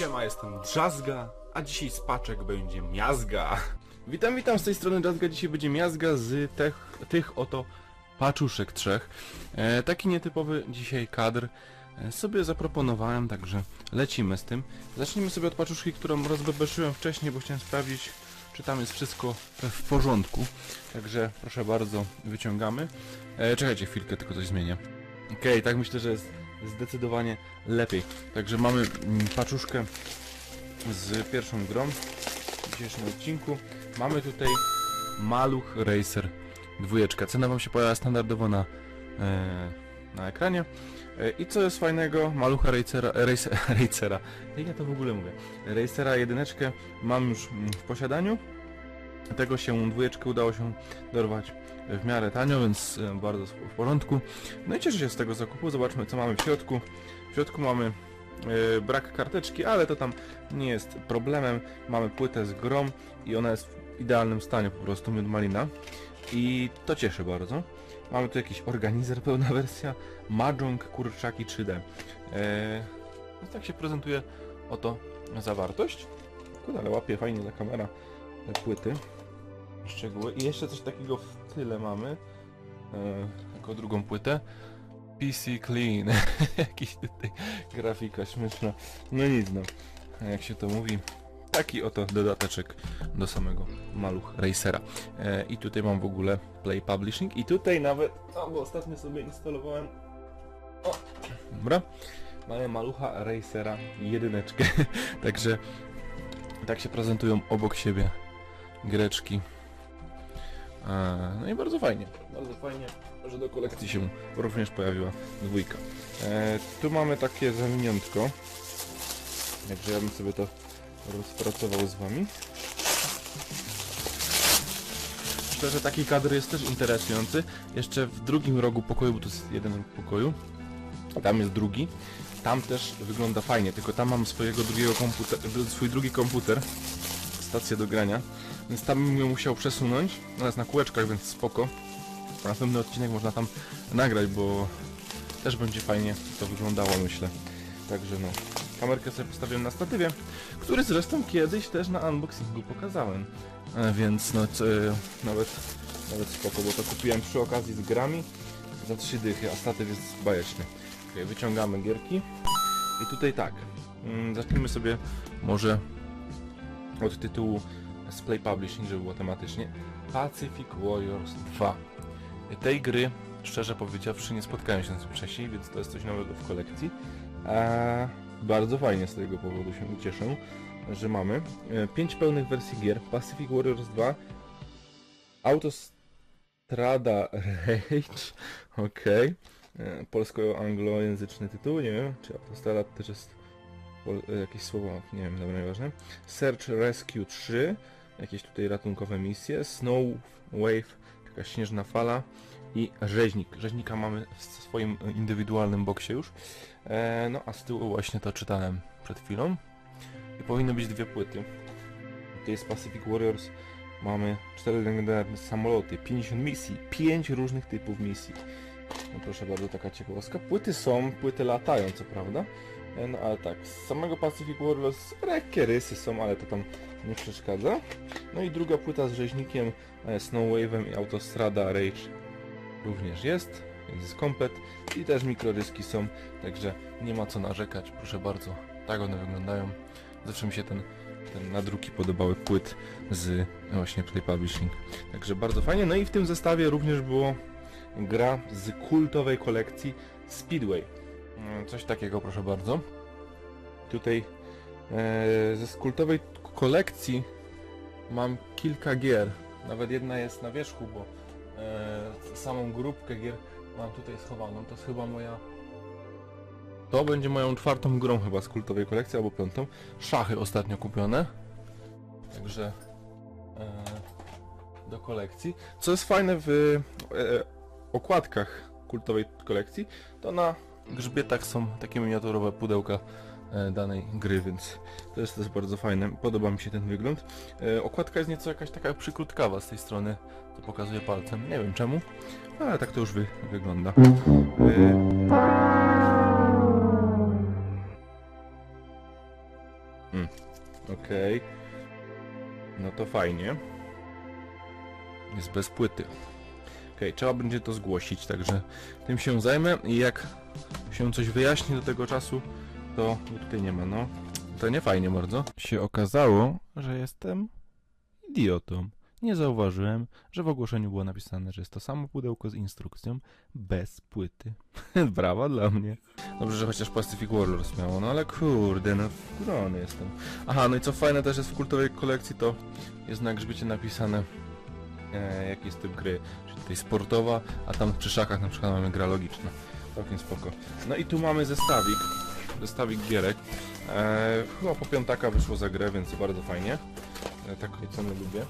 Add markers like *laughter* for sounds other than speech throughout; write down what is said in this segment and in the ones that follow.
Siema, jestem Drzazga, a dzisiaj z paczek będzie miazga. Witam, witam, z tej strony Drzazga, dzisiaj będzie miazga z tych, tych oto paczuszek trzech. E, taki nietypowy dzisiaj kadr e, sobie zaproponowałem, także lecimy z tym. Zacznijmy sobie od paczuszki, którą rozbebeszyłem wcześniej, bo chciałem sprawdzić, czy tam jest wszystko w porządku. Także proszę bardzo, wyciągamy. E, czekajcie chwilkę, tylko coś zmienię. Okej, tak myślę, że jest zdecydowanie lepiej. Także mamy mm, paczuszkę z pierwszą grą w dzisiejszym odcinku. Mamy tutaj Maluch Racer dwójeczka. Cena wam się pojawia standardowo na, e, na ekranie. E, I co jest fajnego, Malucha Racera, Racer, *laughs* Racera, jak ja to w ogóle mówię, Racera jedyneczkę mam już mm, w posiadaniu. Tego się dwójeczkę udało się dorwać w miarę tanio, więc e, bardzo w porządku. No i cieszę się z tego zakupu. Zobaczmy co mamy w środku. W środku mamy e, brak karteczki, ale to tam nie jest problemem. Mamy płytę z grom i ona jest w idealnym stanie po prostu, miód malina. I to cieszy bardzo. Mamy tu jakiś organizer, *laughs* pełna wersja. Mahjong kurczaki 3D. E, więc tak się prezentuje oto zawartość. Kurde, ale łapie fajnie ta kamera płyty. Szczegóły. I jeszcze coś takiego w tyle mamy. E, jako drugą płytę. PC Clean. *laughs* Jakiś tutaj grafika śmieszna. No nic no. Jak się to mówi. Taki oto dodateczek do samego Maluch Racera. E, I tutaj mam w ogóle Play Publishing. I tutaj nawet... O, bo ostatnio sobie instalowałem... O! Dobra. Mamy Malucha Racera jedyneczkę. *laughs* Także tak się prezentują obok siebie greczki. No i bardzo fajnie, bardzo fajnie, że do kolekcji się również pojawiła dwójka. E, tu mamy takie zawiniątko, także ja bym sobie to rozpracował z wami. Myślę, że taki kadr jest też interesujący. Jeszcze w drugim rogu pokoju, bo to jest jeden róg pokoju, tam jest drugi. Tam też wygląda fajnie, tylko tam mam swojego drugiego komputer, swój drugi komputer, stację do grania, więc tam bym ją musiał przesunąć. Ona jest na kółeczkach, więc spoko. Następny odcinek można tam nagrać, bo też będzie fajnie to wyglądało, myślę. Także no, kamerkę sobie postawiłem na statywie, który zresztą kiedyś też na unboxingu pokazałem. E, więc no, e, nawet, nawet spoko, bo to kupiłem przy okazji z grami za 3 dychy, a statyw jest bajeczny. Okay, wyciągamy gierki. I tutaj tak, mm, zacznijmy sobie może od tytułu z Play Publishing, żeby było tematycznie. Pacific Warriors 2. Tej gry, szczerze powiedziawszy, nie spotkałem się z wcześniej, więc to jest coś nowego w kolekcji. A bardzo fajnie z tego powodu się cieszę, że mamy. 5 pełnych wersji gier. Pacific Warriors 2. Autostrada Rage. *laughs* Okej. E, Polsko-anglojęzyczny tytuł, nie wiem, czy Autostrada też jest e, jakieś słowo, nie wiem, dobra, nieważne. Search Rescue 3, jakieś tutaj ratunkowe misje, Snow Wave, jakaś śnieżna fala i rzeźnik. Rzeźnika mamy w swoim indywidualnym boksie już. E, no a z tyłu właśnie to czytałem przed chwilą. I powinny być dwie płyty. To jest Pacific Warriors. Mamy cztery legendarne samoloty, 50 misji, 5 różnych typów misji. No proszę bardzo, taka ciekawostka. Płyty są, płyty latają, co prawda. No ale tak, z samego Pacific Warriors lekkie rysy są, ale to tam nie przeszkadza. No i druga płyta z rzeźnikiem, e, Snowwave'em i Autostrada Rage również jest, więc jest komplet. I też mikroryski są, także nie ma co narzekać, proszę bardzo. Tak one wyglądają. Zawsze mi się ten, ten nadruki podobały płyt z właśnie Play Publishing. Także bardzo fajnie. No i w tym zestawie również było gra z kultowej kolekcji Speedway. Mm, Coś takiego, proszę bardzo. Tutaj e, ze kultowej kolekcji mam kilka gier. Nawet jedna jest na wierzchu, bo e, samą grupkę gier mam tutaj schowaną. To jest chyba moja... To będzie moją czwartą grą chyba z kultowej kolekcji, albo piątą. Szachy ostatnio kupione. Także e, do kolekcji. Co jest fajne w e, okładkach kultowej kolekcji, to na grzbietach są takie miniaturowe pudełka e, danej gry, więc to jest też bardzo fajne. Podoba mi się ten wygląd. E, okładka jest nieco jakaś taka przykrótkawa z tej strony, co pokazuje palcem. Nie wiem czemu, ale tak to już wy, wygląda. E, Okej. No to fajnie. Jest bez płyty. Okej, trzeba będzie to zgłosić, także tym się zajmę i jak się coś wyjaśni do tego czasu, to tutaj nie ma, no. To nie fajnie bardzo. Się okazało, że jestem idiotą. Nie zauważyłem, że w ogłoszeniu było napisane, że jest to samo pudełko z instrukcją bez płyty. *laughs* Brawa dla mnie. Dobrze, że chociaż Pacific Warlords miało, no ale kurde, no wkurony jestem. Aha, no i co fajne też jest w kultowej kolekcji, to jest na grzbiecie napisane e, jaki jest typ gry. Czyli tutaj sportowa, a tam przy szachach na przykład mamy gra logiczna. Całkiem spoko. No i tu mamy zestawik. Zestawik gierek. E, chyba po piątaka wyszło za grę, więc bardzo fajnie. E, takie ceny lubię.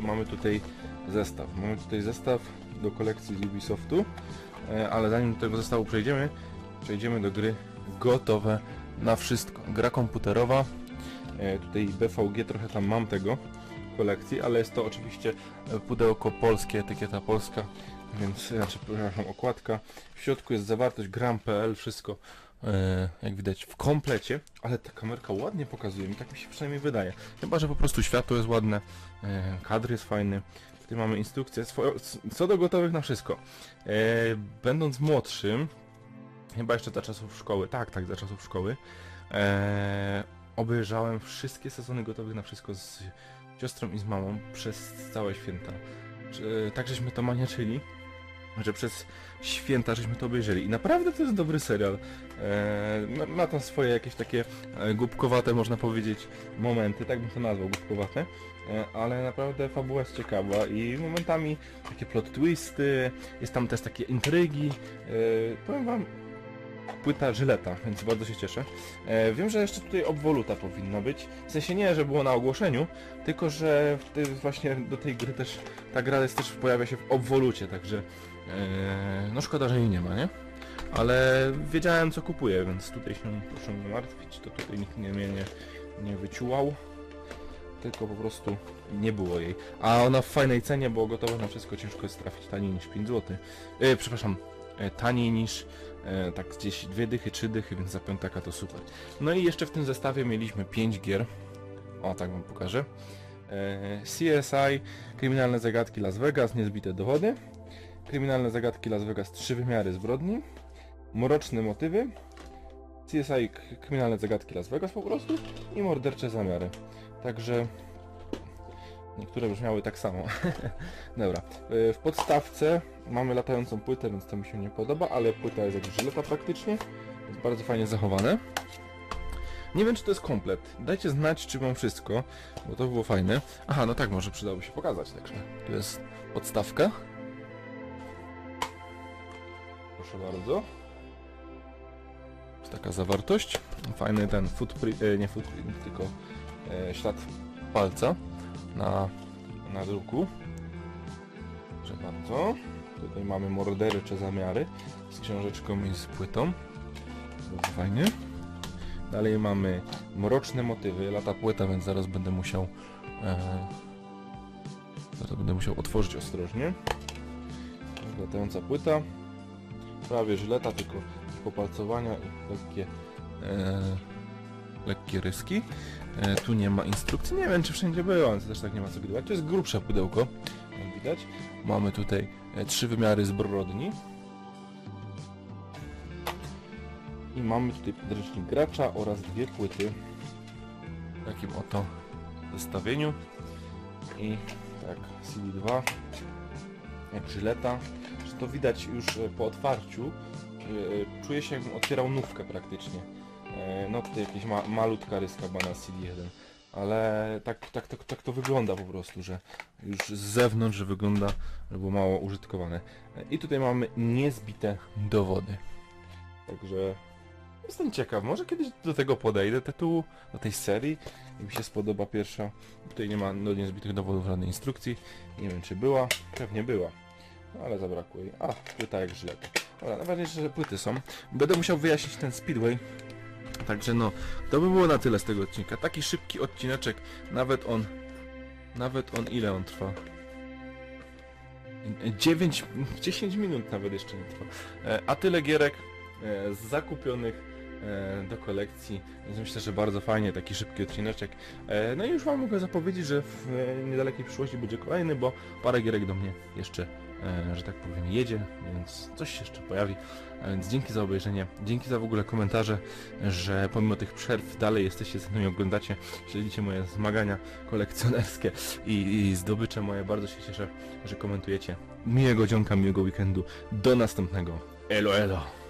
Mamy tutaj zestaw. Mamy tutaj zestaw do kolekcji z Ubisoftu. E, ale zanim do tego zestawu przejdziemy, przejdziemy do gry gotowe na wszystko. Gra komputerowa. E, tutaj BVG trochę tam mam tego kolekcji, ale jest to oczywiście pudełko polskie, etykieta polska, więc znaczy, przepraszam, okładka. W środku jest zawartość gram.pl, wszystko e, jak widać w komplecie, ale ta kamerka ładnie pokazuje mi, tak mi się przynajmniej wydaje. Chyba, że po prostu światło jest ładne, e, kadr jest fajny. Tutaj mamy instrukcję, co do gotowych na wszystko. E, będąc młodszym, chyba jeszcze za czasów szkoły, tak, tak, za czasów szkoły, obejrzałem wszystkie sezony gotowych na wszystko z siostrą i z mamą przez całe święta. Tak żeśmy to maniaczyli, że przez święta żeśmy to obejrzeli. I naprawdę to jest dobry serial. E, ma, tam swoje jakieś takie e, głupkowate, można powiedzieć, momenty, tak bym to nazwał, głupkowate. E, ale naprawdę fabuła jest ciekawa i momentami takie plot twisty, jest tam też takie intrygi. E, powiem wam, płyta Żyleta, więc bardzo się cieszę. E, wiem, że jeszcze tutaj obwoluta powinna być. W sensie nie, że było na ogłoszeniu, tylko że w właśnie do tej gry też ta gra jest też pojawia się w obwolucie, także e, no szkoda, że jej nie ma, nie? Ale wiedziałem co kupuję, więc tutaj się proszę nie martwić, to tutaj nikt nie mnie nie, nie wyciułał. Tylko po prostu nie było jej. A ona w fajnej cenie, bo gotowa na wszystko ciężko jest trafić taniej niż 5 zł. E, przepraszam, e, taniej niż tak gdzieś dwie dychy, trzy dychy, więc za piątaka to super. No i jeszcze w tym zestawie mieliśmy 5 gier. O, tak wam pokażę. E, CSI, Kryminalne Zagadki Las Vegas, Niezbite Dowody. Kryminalne Zagadki Las Vegas, Trzy Wymiary Zbrodni. Mroczne Motywy. CSI, Kryminalne Zagadki Las Vegas po prostu. I Mordercze Zamiary. Także... Niektóre brzmiały tak samo. *laughs* Dobra. E, W podstawce mamy latającą płytę, więc to mi się nie podoba, ale płyta jest jak żyleta praktycznie. Jest bardzo fajnie zachowane. Nie wiem, czy to jest komplet. Dajcie znać, czy mam wszystko, bo to było fajne. Aha, no tak, może przydałoby się pokazać, także tu jest podstawka. Proszę bardzo. Jest taka zawartość. Fajny ten footprint, e, nie footprint, tylko e, ślad palca na, na druku. Proszę bardzo. Tutaj mamy mordercze zamiary z książeczką i z płytą. Bardzo fajnie. Dalej mamy mroczne motywy, lata płyta, więc zaraz będę musiał e, zaraz będę musiał otworzyć ostrożnie. Latająca płyta. Prawie żyleta, tylko popalcowania i lekkie e, lekkie ryski. E, tu nie ma instrukcji, nie wiem czy wszędzie ale to też tak nie ma co widać. To jest grubsze pudełko, jak widać. Mamy tutaj e, trzy wymiary zbrodni. I mamy tutaj podręcznik gracza oraz dwie płyty w takim oto zestawieniu. I tak, CD2, jak żyleta. Że to widać już e, po otwarciu. e, Czuję się jakbym otwierał nówkę praktycznie. E, No tutaj jakieś ma malutka ryska bana CD1. Ale tak, tak, tak, tak to wygląda po prostu, że już z zewnątrz, wygląda, było mało użytkowane. I tutaj mamy niezbite dowody. Także jestem ciekaw, może kiedyś do tego podejdę, tytułu, do tej serii i mi się spodoba pierwsza. Tutaj nie ma do niezbitych dowodów żadnej instrukcji. Nie wiem czy była, pewnie była. No, ale zabrakło jej. A, płyta jak żyleta. Dobra, najważniejsze, że płyty są. Będę musiał wyjaśnić ten Speedway. Także no, to by było na tyle z tego odcinka. Taki szybki odcineczek, nawet on, nawet on, ile on trwa? 9, 10 minut nawet jeszcze nie trwa. E, A tyle gierek e, zakupionych e, do kolekcji, więc myślę, że bardzo fajnie, taki szybki odcineczek. No i już wam mogę zapowiedzieć, że w niedalekiej przyszłości będzie kolejny, bo parę gierek do mnie jeszcze, że tak powiem, jedzie, więc coś się jeszcze pojawi. A więc dzięki za obejrzenie, dzięki za w ogóle komentarze, że pomimo tych przerw dalej jesteście ze mną i oglądacie, śledzicie moje zmagania kolekcjonerskie i, i zdobycze moje. Bardzo się cieszę, że komentujecie. Miłego dzionka, miłego weekendu. Do następnego. Elo, elo.